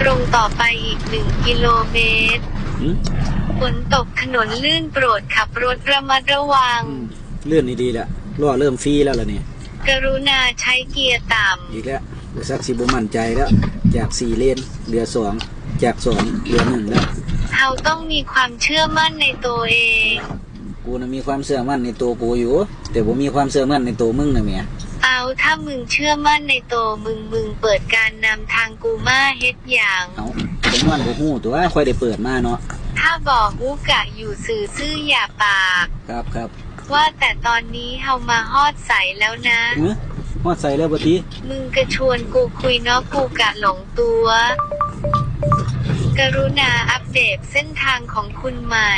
ตรงต่อไปอีก1กิโลเมตรหืมฝนตกถนนลื่นโปรดขับรถระมัดระวัง อืมเลื่อนดีๆละล้อเริ่มฟรีแล้วล่ะนี่กรุณาใช้เกียร์ต่อีกแล้วเดี๋ยวสักสิบมั่นใจแล้ว จากสี่เลนเหลือสองจากสองเหลือหนึ่งแล้วำเขาต้องมีความเชื่อมั่นในตัวเอง กูน่ะมีความเชื่อมั่นในตัวกูอยู่ แต่ผมมีความเชื่อมั่นในตัวมึงนะเมียเอา ถ้ามึงเชื่อมั่นในตัวมึงมึงเปิดการนำทางกูมาเฮ็ดอย่าง เอาผมว่ากูหู้ตัวค่อยได้เปิดมาเนาะถ้าบอกวุกะอยู่สื่อซื่ออย่าปาก ครับครับว่าแต่ตอนนี้เฮามาฮอดใสแล้วนะเฮ้ยฮอดใส่แล้วปะทีมึงกระชวนกูคุยเนาะกูกะหลงตัว กรุณาอัปเดตเส้นทางของคุณใหม่